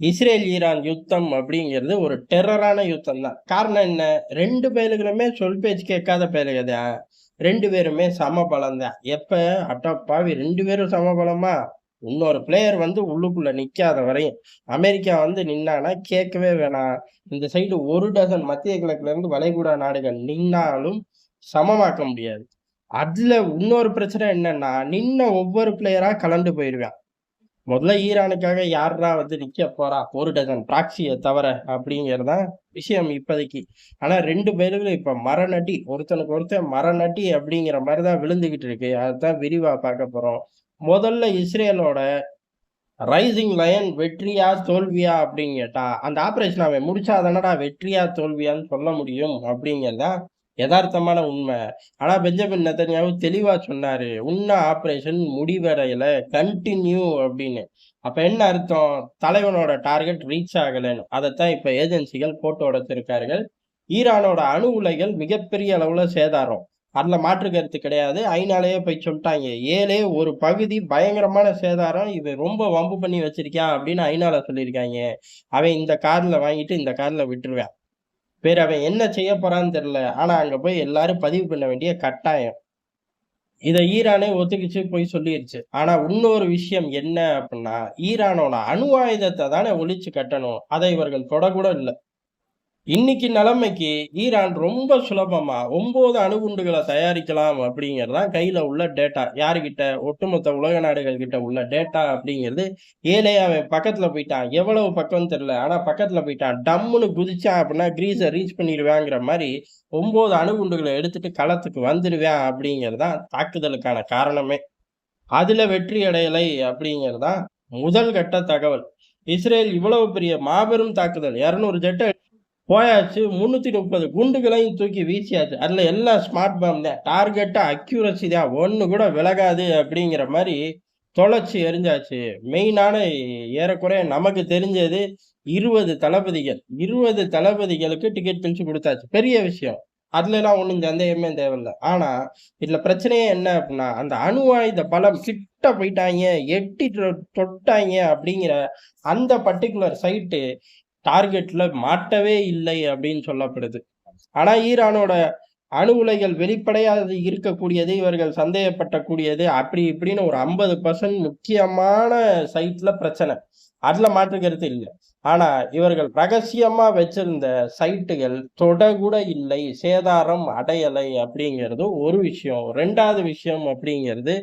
Israel Iran யுத்தம் அப்படிங்கிறது ஒரு டெரரான யுத்தம் தான் காரணம் என்ன? ரெண்டு பேருகளுமே சொல் பேச்சு கேட்காத பேருக ரெண்டு பேருமே சம பலம் தான் எப்ப? அட்டப்பாவி ரெண்டு பேரும் சம பலமா? இன்னொரு பிளேயர் வந்து உள்ளுக்குள்ள நிக்காத வரையும். அமெரிக்கா வந்து நின்னானா கேட்கவே வேணாம். இந்த சைடு ஒரு டசன் மத்திய கிழக்குல இருந்து வளைகுடா நாடுகள் நின்னாலும் சமமாக்க முடியாது. அதுல இன்னொரு பிரச்சனை என்னன்னா நின்ன ஒவ்வொரு பிளேயரா கலந்து போயிருவான். முதல்ல ஈரானுக்காக யாரா வந்து நிக்க போறா? ஒரு டசன் ப்ராக்சியை தவிர அப்படிங்கறதுதான் விஷயம் இப்போதைக்கு. ஆனா ரெண்டு பேருக்கும் இப்ப மரநட்டி ஒருத்தனுக்கு ஒருத்தன் மரநட்டி அப்படிங்கிற மாதிரிதான் விழுந்துகிட்டு இருக்கு. அதுதான் விரிவா பார்க்க போறோம். முதல்ல இஸ்ரேலோட ரைசிங் லயன் வெற்றியா தோல்வியா அப்படின்னு கேட்டா அந்த ஆப்ரேஷன் அவன் முடிச்சாதானடா வெற்றியா தோல்வியான்னு சொல்ல முடியும் அப்படிங்கிறதான் யதார்த்தமான உண்மை. ஆனால் பெஞ்சமின் நெத்தன்யாவு தெளிவாக சொன்னார். உன்ன ஆப்ரேஷன் முடிவடையல கண்டினியூ அப்படின்னு. அப்போ என்ன அர்த்தம்? தலைவனோட டார்கெட் ரீச் ஆகலைன்னு. அதைத்தான் இப்போ ஏஜென்சிகள் போட்டு உடைச்சிருக்கார்கள் ஈரானோட அணு உலைகள் மிகப்பெரிய அளவில் சேதாரம். அதில் மாற்று கருத்து கிடையாது. ஐநாலேயே போய் சொல்லிட்டாங்க. ஏழே ஒரு பகுதி பயங்கரமான சேதாரம். இது ரொம்ப வம்பு பண்ணி வச்சிருக்கான் அப்படின்னு ஐநாவில் சொல்லியிருக்காங்க. அவன் இந்த காரில் வாங்கிட்டு இந்த காரில் விட்டுருவேன். வேற அவன் என்ன செய்ய போறான்னு தெரியல. ஆனா அங்க போய் எல்லாரும் பதிவு பண்ண வேண்டிய கட்டாயம். இதை ஈரானே ஒத்துக்கிச்சு போய் சொல்லிருச்சு. ஆனா இன்னொரு விஷயம் என்ன அப்படின்னா ஈரானோட அணு ஆயுதத்தை தானே ஒழிச்சு கட்டணும். அதை இவர்கள் தொடக்கூட இல்லை. இன்னைக்கு நிலைமைக்கு ஈரான் ரொம்ப சுலபமா ஒன்பது அணுகுண்டுகளை தயாரிக்கலாம் அப்படிங்கறதுதான் கையில உள்ள டேட்டா யாருகிட்ட? ஒட்டுமொத்த உலக நாடுகள் கிட்ட உள்ள டேட்டா அப்படிங்கிறது ஏழே அவன் பக்கத்துல போயிட்டான். எவ்வளவு பக்கம் தெரியல. ஆனா பக்கத்துல போயிட்டான். டம்முன்னு குதிச்சான் அப்படின்னா கிரீஸை ரீச் பண்ணிடுவாங்கிற மாதிரி ஒன்பது அணுகுண்டுகளை எடுத்துட்டு களத்துக்கு வந்துடுவேன் அப்படிங்கறதுதான் தாக்குதலுக்கான காரணமே. அதுல வெற்றி அடையலை அப்படிங்கறதுதான் முதல் கட்ட தகவல். இஸ்ரேல் இவ்வளவு பெரிய மாபெரும் தாக்குதல். இருநூறு ஜெட்டை போயாச்சு முந்நூற்றி முப்பது குண்டுகளையும் தூக்கி வீசியாச்சு. அதில் எல்லாம் ஸ்மார்ட் பாம் தான். டார்கெட்டாக அக்யூரசி தான். ஒன்று கூட விலகாது அப்படிங்கிற மாதிரி தொலைச்சி எரிஞ்சாச்சு. மெயினான ஏறக்குறைய நமக்கு தெரிஞ்சது இருபது தளபதிகள். இருபது தளபதிகளுக்கு டிக்கெட் பிரித்து கொடுத்தாச்சு. பெரிய விஷயம். அதுலலாம் ஒன்றும் சந்தேகமே தேவையில்லை. ஆனால் இதில் பிரச்சனையே என்ன அப்படின்னா அந்த அணு ஆயுத பலம் கிட்ட போயிட்டாங்க எட்டி தொட்டாங்க அப்படிங்கிற அந்த பர்டிகுலர் சைட்டு டார்கெட்ல மாட்டவே இல்லை அப்படின்னு சொல்லப்படுது. ஆனா ஈரானோட அணு உலைகள் வெளிப்படையாது இருக்கக்கூடியது இவர்கள் சந்தேகப்பட்டக்கூடியது அப்படி இப்படின்னு ஒரு ஐம்பது பர்சன்ட் முக்கியமான சைட்ல பிரச்சனை. அதுல மாற்றுக்கிறது இல்லை. ஆனா இவர்கள் ரகசியமா வச்சிருந்த சைட்டுகள் தொட கூட இல்லை சேதாரம் அடையலை அப்படிங்கிறது ஒரு விஷயம். ரெண்டாவது விஷயம் அப்படிங்கிறது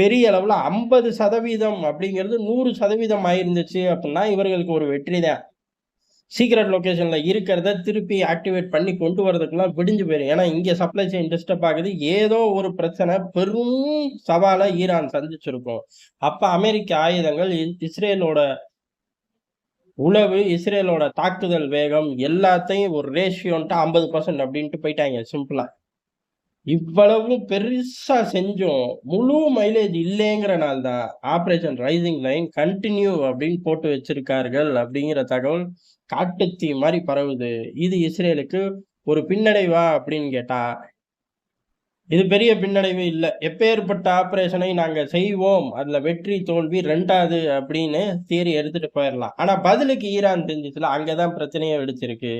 பெரிய அளவுல ஐம்பது சதவீதம் அப்படிங்கிறது நூறு சதவீதம் ஆயிருந்துச்சு அப்படின்னா இவர்களுக்கு ஒரு வெற்றி தான். சீக்ரெட் லொக்கேஷனில் இருக்கிறத திருப்பி ஆக்டிவேட் பண்ணி கொண்டு வரதுக்குலாம் விடிஞ்சு போயிடும் ஏன்னா இங்கே சப்ளை செயின் டிஸ்டர்ப் ஆகுது. ஏதோ ஒரு பிரச்சனை பெரும் சவாலை ஈரான் சந்திச்சிருக்கும். அப்போ அமெரிக்க ஆயுதங்கள் இஸ்ரேலோட உளவு இஸ்ரேலோட தாக்குதல் வேகம் எல்லாத்தையும் ஒரு ரேஷியோன்ட்டு ஐம்பது பர்சன்ட் அப்படின்ட்டு போயிட்டாங்க சிம்பிளாக இவ்வளவும் பெருசா செஞ்சோம். முழு மைலேஜ் இல்லைங்கிறனால தான் ஆபரேஷன் ரைசிங் லைன் கண்டினியூ அப்படின்னு போட்டு வச்சிருக்கார்கள் அப்படிங்கிற தகவல் காட்டுத்தீ மாதிரி பரவுது. இது இஸ்ரேலுக்கு ஒரு பின்னடைவா அப்படின்னு கேட்டா இது பெரிய பின்னடைவு இல்லை. எப்பேற்பட்ட ஆப்ரேஷனை நாங்கள் செய்வோம். அதில் வெற்றி தோல்வி ரெண்டாவது அப்படின்னு தேரி எடுத்துட்டு போயிடலாம் ஆனால் பதிலுக்கு ஈரான் தெரிஞ்சிச்சுல அங்கதான் பிரச்சனையே வெடிச்சிருக்கு.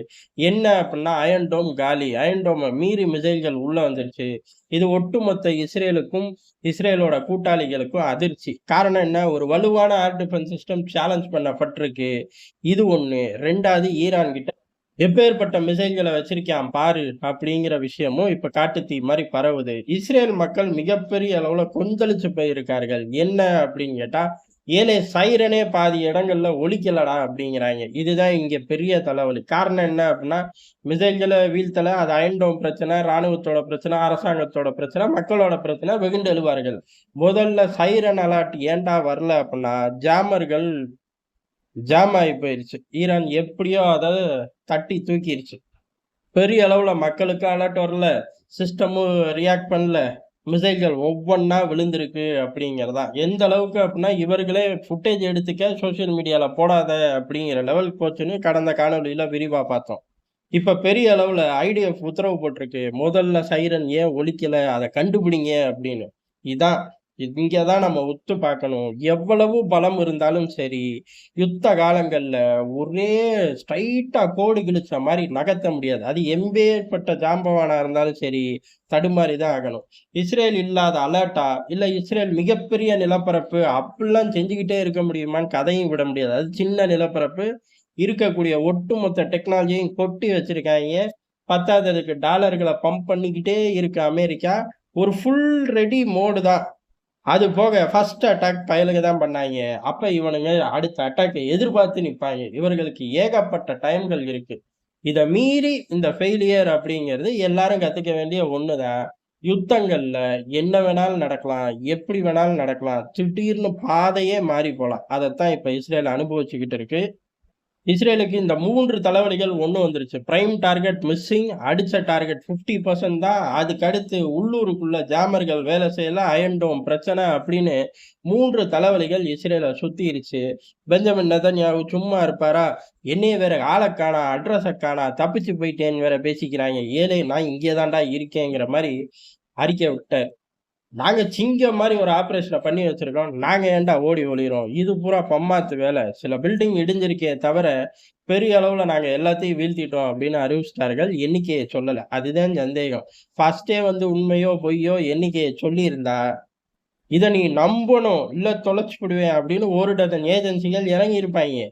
என்ன அப்படின்னா அயன்டோம் காலி. அயன்டோமை மீறி மிசைல்கள் உள்ளே வந்துருச்சு. இது ஒட்டுமொத்த இஸ்ரேலுக்கும் இஸ்ரேலோட கூட்டாளிகளுக்கும் அதிர்ச்சி. காரணம் என்ன? ஒரு வலுவான ஏர் டிஃபென்ஸ் சிஸ்டம் சேலஞ்ச் பண்ணப்பட்டிருக்கு. இது ஒன்று ரெண்டாவது ஈரான் கிட்ட எப்பேற்பட்ட மிசைல்களை வச்சிருக்கான் பாரு அப்படிங்கிற விஷயமும் இப்ப காட்டுத்தீ மாதிரி பரவுது. இஸ்ரேல் மக்கள் மிகப்பெரிய அளவுல கொந்தளிச்சு போயிருக்கார்கள். என்ன அப்படின்னு கேட்டா ஏழை சைரனே பாதி இடங்கள்ல ஒழிக்கலடா அப்படிங்கிறாங்க. இதுதான் இங்க பெரிய தலைவலி. காரணம் என்ன அப்படின்னா மிசைல்களை வீழ்த்தல அது அயன்டோம் பிரச்சனை ராணுவத்தோட பிரச்சனை அரசாங்கத்தோட பிரச்சனை மக்களோட பிரச்சனை வெகுண்டு எழுவார்கள். முதல்ல சைரன் அலாட் ஏன்டா வரல அப்படின்னா ஜாமர்கள் ஜாம் ஆகி போயிருச்சு. ஈரான் எப்படியோ அதை தட்டி தூக்கிருச்சு. பெரிய அளவில் மக்களுக்கு அலர்ட் வரல. சிஸ்டமும் ரியாக்ட் பண்ணல. மிசைல்கள் ஒவ்வொன்றா விழுந்திருக்கு அப்படிங்கிறதா. எந்த அளவுக்கு அப்படின்னா இவர்களே ஃபுட்டேஜ் எடுத்துக்க சோசியல் மீடியாவில் போடாத அப்படிங்கிற லெவல் போச்சுன்னு கடந்த காணொலியில் விரிவாக பார்த்தோம். இப்போ பெரிய அளவில் ஐடிஎஃப் உத்தரவு போட்டிருக்கு. முதல்ல சைரன் ஏன் ஒழிக்கலை அதை கண்டுபிடிங்க அப்படின்னு. இதான் இங்கே தான் நம்ம ஒத்து பார்க்கணும். எவ்வளவு பலம் இருந்தாலும் சரி, யுத்த காலங்களில் ஒரே ஸ்ட்ரைட்டாக கோடு கிழிச்ச மாதிரி நகர்த்த முடியாது. அது எம்பேற்பட்ட ஜாம்பவானாக இருந்தாலும் சரி, தடுமாறி தான் ஆகணும். இஸ்ரேல் இல்லாத அலர்ட்டா, இல்லை இஸ்ரேல் மிகப்பெரிய நிலப்பரப்பு அப்படிலாம் செஞ்சுக்கிட்டே இருக்க முடியுமான்னு கதையும் விட முடியாது. அது சின்ன நிலப்பரப்பு. இருக்கக்கூடிய ஒட்டுமொத்த டெக்னாலஜியும் கொட்டி வச்சுருக்காங்க பத்தாததுக்கு டாலர்களை பம்ப் பண்ணிக்கிட்டே இருக்கு அமெரிக்கா. ஒரு ஃபுல் ரெடி மோடு தான். அது போக ஃபர்ஸ்ட் அட்டாக் பயலுக்கு தான் பண்ணாங்க அப்போ இவனுங்க அடுத்த அட்டாக்கை எதிர்பார்த்து நிற்பாங்க இவர்களுக்கு ஏகப்பட்ட டைம்கள் இருக்கு. இதை மீறி இந்த ஃபெயிலியர் அப்படிங்கிறது எல்லாரும் கற்றுக்க வேண்டிய ஒன்று தான். யுத்தங்கள்ல என்ன வேணாலும் நடக்கலாம். எப்படி வேணாலும் நடக்கலாம். திடீர்னு பாதையே மாறி போகலாம் அதைத்தான் இப்போ இஸ்ரேல் அனுபவிச்சுக்கிட்டு இருக்கு. இஸ்ரேலுக்கு இந்த மூன்று தலைவலிகள் ஒன்று வந்துருச்சு. Prime target missing. அடித்த டார்கெட் 50% தான். அதுக்கடுத்து உள்ளூருக்குள்ள ஜாமர்கள் வேலை செய்யல. அயன்டோம் பிரச்சனை அப்படின்னு மூன்று தலைவலிகள் இஸ்ரேலை சுத்திருச்சு. பெஞ்சமின் நெதன்யாகு சும்மா இருப்பாரா? என்னைய வேற ஆளக் அட்ரஸை காணா தப்பிச்சு போயிட்டேன்னு வேற பேசிக்கிறாங்க ஏழை நான் இங்கே தான்டா இருக்கேங்கிற மாதிரி அறிக்கை விட்டேன் நாங்க சிங்கம் மாதிரி ஒரு ஆப்ரேஷனை பண்ணி வச்சிருக்கோம். நாங்க ஏன்டா ஓடி ஒளிகிறோம் இது பூரா பம்மாத்து வேலை. சில பில்டிங் இடிஞ்சிருக்கே தவிர, பெரிய அளவுல நாங்க எல்லாத்தையும் வீழ்த்திட்டோம் அப்படின்னு அறிவிச்சிட்டார்கள் எண்ணிக்கையை சொல்லல. அதுதான் சந்தேகம். ஃபர்ஸ்ட்டே வந்து உண்மையோ, பொய்யோ எண்ணிக்கையை சொல்லியிருந்தா, இதை நீ நம்பணும். இல்லை தொலைச்சி விடுவேன் அப்படின்னு ஒரு டஜன் ஏஜென்சிகள் இறங்கியிருப்பாங்க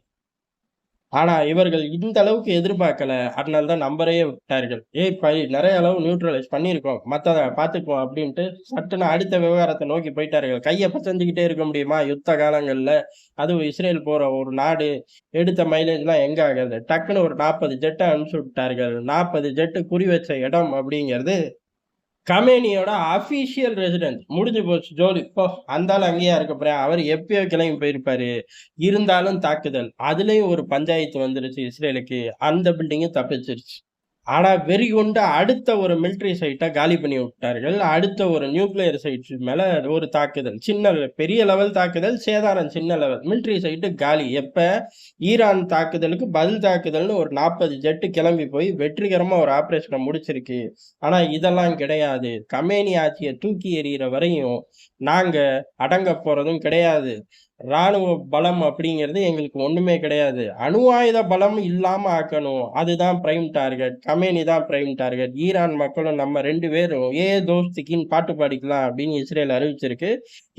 ஆனா இவர்கள் இந்த அளவுக்கு எதிர்பார்க்கல. அதனால தான் நம்பரையே விட்டார்கள். ஏய் பை நிறைய அளவு நியூட்ரலைஸ் பண்ணியிருக்கோம். மத்தத பார்த்துக்குவோம் அப்படின்ட்டு சட்டுன்னு அடுத்த விவகாரத்தை நோக்கி போயிட்டார்கள். கையை பசஞ்சுக்கிட்டே இருக்க முடியுமா? யுத்த காலங்களில் அதுவும் இஸ்ரேல் போற ஒரு நாடு. எடுத்த மைலேஜ்லாம் எங்க ஆகுது? டக்குன்னு ஒரு நாற்பது ஜெட்டை அனுப்பிச்சு விட்டார்கள். நாற்பது ஜெட்டு குறி வச்ச இடம் அப்படிங்கிறது கமேனியோட அஃபீஷியல் ரெசிடென்ஸ். முடிஞ்சு போச்சு ஜோலி. போ! அந்தாலும் அங்கேயா இருக்க போறான். அவர் எப்பயோ கிளம்பி போயிருப்பாரு. இருந்தாலும் தாக்குதல். அதுலயும் ஒரு பஞ்சாயத்து வந்துருச்சு இஸ்ரேலுக்கு. அந்த பில்டிங்கும் தப்பிச்சிருச்சு. ஆனால் வெறி கொண்டு அடுத்த ஒரு மிலிட்டரி சைட்டை காலி பண்ணி விட்டார்கள். அடுத்த ஒரு நியூக்ளியர் சைட் மேலே ஒரு தாக்குதல். சின்ன பெரிய லெவல் தாக்குதல். சேதாரம் சின்ன லெவல். மிலிட்டரி சைட்டு காலி. எப்போ ஈரான் தாக்குதலுக்கு பதில் தாக்குதல்னு ஒரு நாற்பது ஜெட்டு கிளம்பி போய் வெற்றிகரமாக ஒரு ஆப்ரேஷனை முடிச்சிருக்கு. ஆனால் இதெல்லாம் கிடையாது. கமேனி ஆட்சியை தூக்கி எறிகிற வரையும் நாங்கள் அடங்க போகிறதும் கிடையாது. ராணுவ பலம் அப்படிங்கிறது எங்களுக்கு ஒண்ணுமே கிடையாது. அணு ஆயுத பலம் இல்லாம ஆக்கணும். அதுதான் பிரைம் டார்கெட். கமேனி தான் பிரைம் டார்கெட். ஈரான் மக்களும் நம்ம ரெண்டு பேரும் ஏ தோஸ்திக்கின்னு பாட்டு பாடிக்கலாம் அப்படின்னு இஸ்ரேல் அறிவிச்சிருக்கு.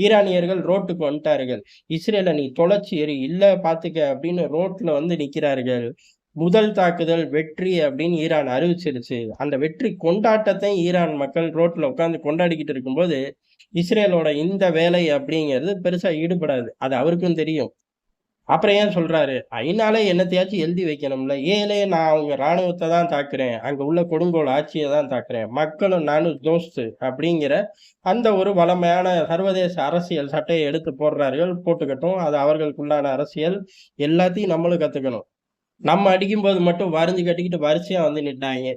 ஈரானியர்கள் ரோட்டுக்கு வந்துட்டார்கள். இஸ்ரேல நீ தொலைச்சி எரி இல்ல பார்த்துக்க அப்படின்னு ரோட்ல வந்து நிக்கிறார்கள். முதல் தாக்குதல் வெற்றி அப்படின்னு ஈரான் அறிவிச்சிருச்சு. அந்த வெற்றி கொண்டாட்டத்தை ஈரான் மக்கள் ரோட்ல உட்காந்து கொண்டாடிக்கிட்டு இருக்கும்போது, இஸ்ரேலோட இந்த வேலை அப்படிங்கிறது பெருசா ஈடுபடாது. அது அவருக்கும் தெரியும். அப்புறம் ஏன் சொல்றாரு? ஐநாளே என்னத்தையாச்சும் எழுதி வைக்கணும்ல. ஏலே நான் அவங்க இராணுவத்தை தான் தாக்குறேன். அங்க உள்ள கொடுங்கோல் ஆட்சியை தான் தாக்குறேன். மக்களும் நானும் தோஸ்து அப்படிங்கிற அந்த ஒரு வளமையான சர்வதேச அரசியல் சட்டையை எடுத்து போடுறார்கள். போட்டுக்கட்டும். அது அவர்களுக்குள்ளான அரசியல். எல்லாத்தையும் நம்மளும் கத்துக்கணும். நம்ம அடிக்கும்போது மட்டும் வரிஞ்சு கட்டிக்கிட்டு வரிசையா வந்து நின்னாய்ங்க.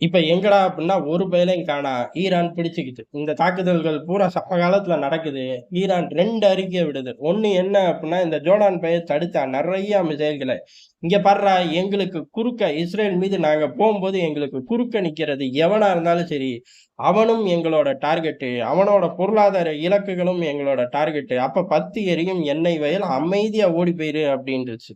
இப்ப எங்கடா அப்படின்னா ஒரு பயலையும் காணா ஈரான் பிடிச்சுக்கிச்சு. இந்த தாக்குதல்கள் பூரா சமகாலத்துல நடக்குது. ஈரான் ரெண்டு அறிக்கையை விடுது. ஒண்ணு என்ன அப்படின்னா, இந்த ஜோர்டான் பயர் தடுத்தா நிறைய மிசைல்களை இங்க படுறா எங்களுக்கு குறுக்க இஸ்ரேல் மீது நாங்க போகும்போது எங்களுக்கு குறுக்க நிக்கிறது எவனா இருந்தாலும் சரி, அவனும் எங்களோட டார்கெட்டு. அவனோட பொருளாதார இலக்குகளும் எங்களோட டார்கெட்டு. அப்ப பத்து எரியும் எண்ணெய் வயல் அமைதியா ஓடி போயிரு அப்படின்ட்டுச்சு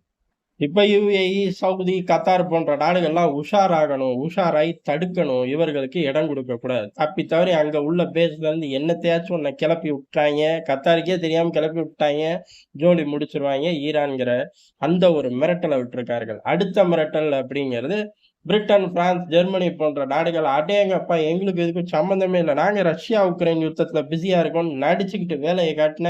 இப்போ யுஏஇ, சவுதி, கத்தார் போன்ற நாடுகள்லாம் உஷாராகணும். உஷாராகி தடுக்கணும். இவர்களுக்கு இடம் கொடுக்கக்கூடாது அப்படி தவிர அங்கே உள்ள பேஸ்லேருந்து என்னத்தையாச்சும் ஒன்றை கிளப்பி விட்டாங்க கத்தாருக்கே தெரியாமல் கிளப்பி விட்டாங்க ஜோலி முடிச்சிருவாங்க ஈரான்கிற அந்த ஒரு மிரட்டலை விட்டிருக்கார்கள். அடுத்த மிரட்டல் அப்படிங்கிறது பிரிட்டன், பிரான்ஸ், ஜெர்மனி போன்ற நாடுகள் அடேங்கப்பா எங்களுக்கு இதுக்கும் சம்மந்தமே இல்லை நாங்கள் ரஷ்யா, உக்ரைன் யுத்தத்தில் பிஸியாக இருக்கோம்னு நடிச்சுக்கிட்டு வேலையை காட்டின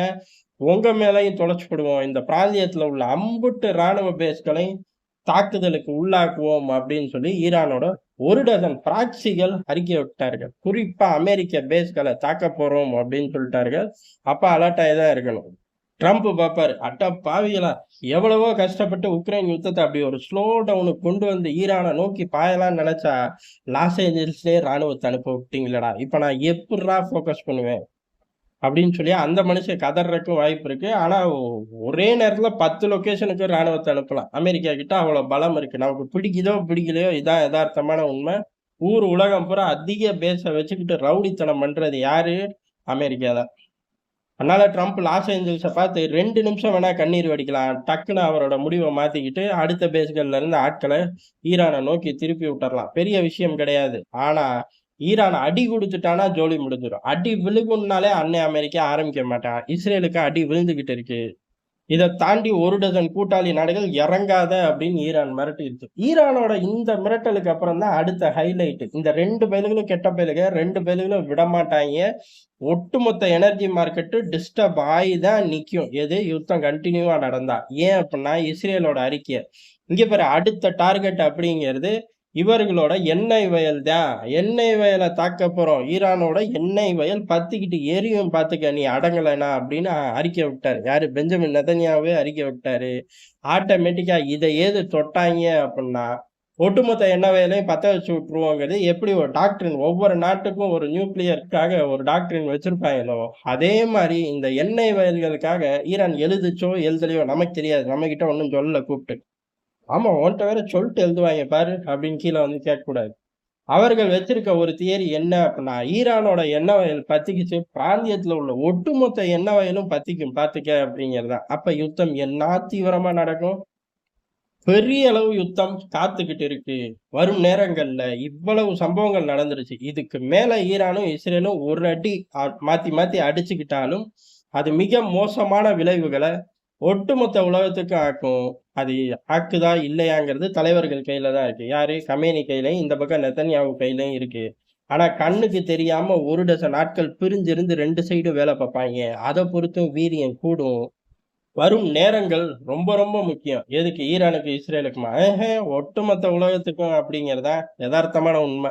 உங்க மேலயும் தொலைச்சுப்புடுவோம். இந்த பிராந்தியத்தில் உள்ள அம்புட்டு ராணுவ பேஸ்களையும் தாக்குதலுக்கு உள்ளாக்குவோம் அப்படின்னு சொல்லி ஈரானோட ஒரு டசன் பிராக்ஸிகள் அறிக்கை விட்டார்கள். குறிப்பாக அமெரிக்க பேஸ்களை தாக்க போகிறோம் அப்படின்னு சொல்லிட்டார்கள். அப்போ அலர்ட்டாக தான் இருக்கணும். ட்ரம்ப் பார்ப்பாரு. அட்டா பாவிகளா! எவ்வளவோ கஷ்டப்பட்டு உக்ரைன் யுத்தத்தை அப்படி ஒரு ஸ்லோ டவுனுக்கு கொண்டு வந்து ஈரானை நோக்கி பாயலாம்னு நினைச்சா லாஸ் ஏஞ்சல்ஸ்லேயே ராணுவத்தை அனுப்ப விட்டீங்களடா இப்போ நான் எப்படா ஃபோக்கஸ் பண்ணுவேன்? அப்படின்னு சொல்லி அந்த மனுஷன் கதறக்கும் வாய்ப்பு இருக்கு. ஆனா ஒரே நேரத்துல பத்து லொக்கேஷனுக்கு ராணுவத்தை அனுப்பலாம். அமெரிக்கா கிட்ட அவ்வளவு பலம் இருக்கு. நமக்கு பிடிக்குதோ, பிடிக்கலையோ இதான் எதார்த்தமான உண்மை. ஊர் உலகம் பூரா அதிக பேஸை வச்சுக்கிட்டு ரவுடித்தனம் பண்றது யாரு? அமெரிக்கா தான். அதனால ட்ரம்ப் லாஸ் ஏஞ்சல்ஸை பார்த்து ரெண்டு நிமிஷம் வேணா கண்ணீர் வடிக்கலாம் டக்குன்னு அவரோட முடிவை மாத்திக்கிட்டு அடுத்த பேஸ்கள்ல இருந்து ஆட்களை ஈரானை நோக்கி திருப்பி விட்டுறலாம் பெரிய விஷயம் கிடையாது ஆனா ஈரான் அடி கொடுத்துட்டானா ஜோலி முடிஞ்சிடும் அடி விழுகும்னாலே அன்னை அமெரிக்கா ஆரம்பிக்க மாட்டான் இஸ்ரேலுக்கு அடி விழுந்துகிட்டு இருக்கு. இதை தாண்டி ஒரு டசன் கூட்டாளி நாடுகள் இறங்காத அப்படின்னு ஈரான் மிரட்டிருச்சு ஈரானோட இந்த மிரட்டலுக்கு அப்புறம் தான் அடுத்த ஹைலைட் இந்த ரெண்டு பயலுகளும் கெட்ட பயலுக ரெண்டு பயலுகளும் விட மாட்டாங்க ஒட்டுமொத்த எனர்ஜி மார்க்கெட்டு டிஸ்டர்ப் ஆகி தான் நிற்கும் எது? யுத்தம் கண்டினியூவாக நடந்தா. ஏன் அப்படின்னா இஸ்ரேலோட அறிக்கை இங்கே பாரு அடுத்த டார்கெட் அப்படிங்கிறது இவர்களோட எண்ணெய் வயல் தான் எண்ணெய் வயலை தாக்க போகிறோம் ஈரானோட எண்ணெய் வயல் பத்திக்கிட்டு எரியும் பார்த்துக்க நீ அடங்கலைனா அப்படின்னு அறிக்கை விட்டார். யார்? பெஞ்சமின் நெதன்யாவே அறிக்கை விட்டாரு. ஆட்டோமேட்டிக்காக இதை ஏது தொட்டாங்க அப்படின்னா ஒட்டுமொத்த எண்ணெய் வயலையும் பற்ற வச்சு விட்டுருவோங்கிறது எப்படி ஒரு டாக்டரின் ஒவ்வொரு நாட்டுக்கும் ஒரு நியூக்ளியருக்காக ஒரு டாக்டரின் வச்சுருப்பாங்களோ அதே மாதிரி இந்த எண்ணெய் வயல்களுக்காக ஈரான் எழுதுச்சோ எழுதலையோ நமக்கு தெரியாது. நம்மக்கிட்ட ஒன்றும் சொல்லலை கூப்பிட்டு. ஆமாம் உன்கிட்ட வேற சொல்லிட்டு எழுதுவாங்க பாரு அப்படின்னு கீழே வந்து கேட்கக்கூடாது. அவர்கள் வச்சிருக்க ஒரு தியரி என்ன அப்படின்னா ஈரானோட எண்ணெய் வயல் பத்திக்கிச்சு பிராந்தியத்தில் உள்ள ஒட்டுமொத்த எண்ணெய் வயலும் பத்திக்கும் பார்த்துக்க அப்படிங்கறதா. அப்போ யுத்தம் என்ன தீவிரமாக நடக்கும்? பெரிய அளவு யுத்தம் காத்துக்கிட்டு இருக்கு. வரும் நேரங்கள்ல இவ்வளவு சம்பவங்கள் நடந்துருச்சு. இதுக்கு மேல ஈரானும் இஸ்ரேலும் ஒரு அடி மாற்றி மாத்தி மாத்தி அடிச்சுக்கிட்டாலும் அது மிக மோசமான விளைவுகளை ஒட்டுமொத்த உலகத்துக்கும் ஆக்கும். அது ஆக்குதா இல்லையாங்கிறது தலைவர்கள் கையில தான் இருக்கு. யாரு? கமேனி கையிலையும் இந்த பக்கம் நெத்தன்யாவு கையிலையும் இருக்கு. ஆனா கண்ணுக்கு தெரியாம ஒரு டசன் நாட்கள் பிரிஞ்சிருந்து ரெண்டு சைடும் வேலை பார்ப்பாங்க. அதை பொறுத்தும் வீரியம் கூடும். வரும் நேரங்கள் ரொம்ப ரொம்ப முக்கியம். எதுக்கு? ஈரானுக்கு இஸ்ரேலுக்குமா? ஒட்டுமொத்த உலகத்துக்கும் அப்படிங்கிறதா யதார்த்தமான உண்மை.